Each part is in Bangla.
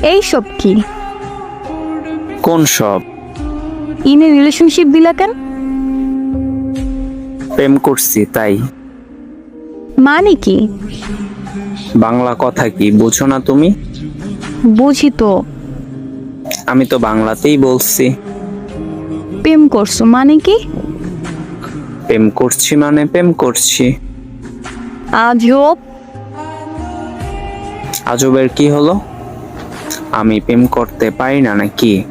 এই সব কি? কোন সব? ইনে রিলেশনশিপ দিলা কেন? প্রেম করছি তাই। মানে কি? বাংলা কথা কি বুঝো না তুমি? বুঝি তো। আমি তো বাংলাতেই বলছি। প্রেম করছ মানে কি? প্রেম করছি মানে প্রেম করছি। আজব। আজবের কি হলো? আমি প্রেম করতে পারি না নাকি?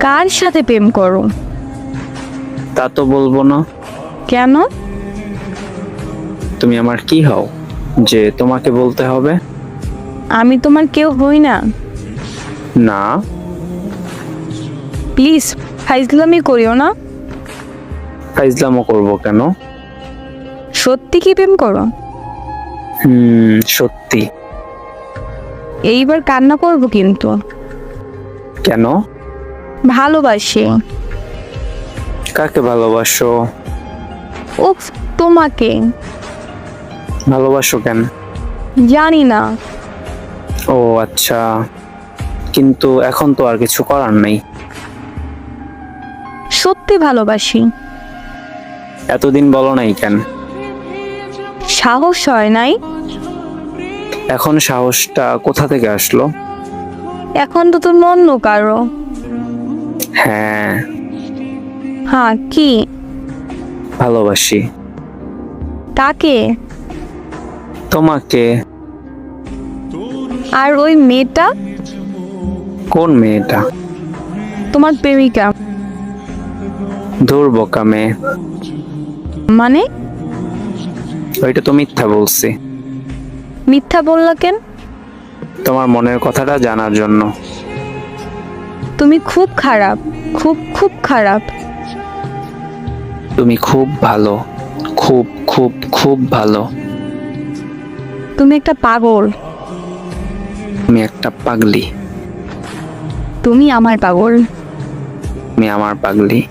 কার সাথে প্রেম করো? তা তো বলব না। কেন? তুমি আমার কি হও যে তোমাকে বলতে হবে? আমি তোমার কেউ হই না। না। প্লিজ ফাইজলামি করিও না। ফাইজলামও করব কেন? সত্যি কি প্রেম করো? হুম সত্যি। এইবার কান্না করব কিন্তু। কেন? ভালোবাসি। কাকে ভালোবাসো? উফ তোমাকে। ভালোবাসো কেন? জানি না। ও আচ্ছা। কিন্তু এখন তো আর কিছু করার নেই। সত্যি ভালোবাসি। এতদিন বলো নাই কেন? সাহস হয় নাই? এখন সাহসটা কোথা থেকে আসলো? এখন তো তুমি অন্য কারও। হ্যাঁ। হ্যাঁ কি? ভালোবাসি। তাকে? তোমাকে। আর ওই মেয়েটা? কোন মেয়েটা? তোমার প্রেমিকা। দূর বোকা মেয়ে। মানে? ওইটা তো মিথ্যা বলছি। মিথ্যা বললা কেন? তোমার মনের কথাটা জানার জন্য। তুমি খুব খারাপ খুব খুব খারাপ। তুমি খুব ভালো খুব খুব খুব ভালো। তুমি একটা পাগল। তুমি একটা পাগলি। তুমি আমার পাগল। তুমি আমার পাগলি।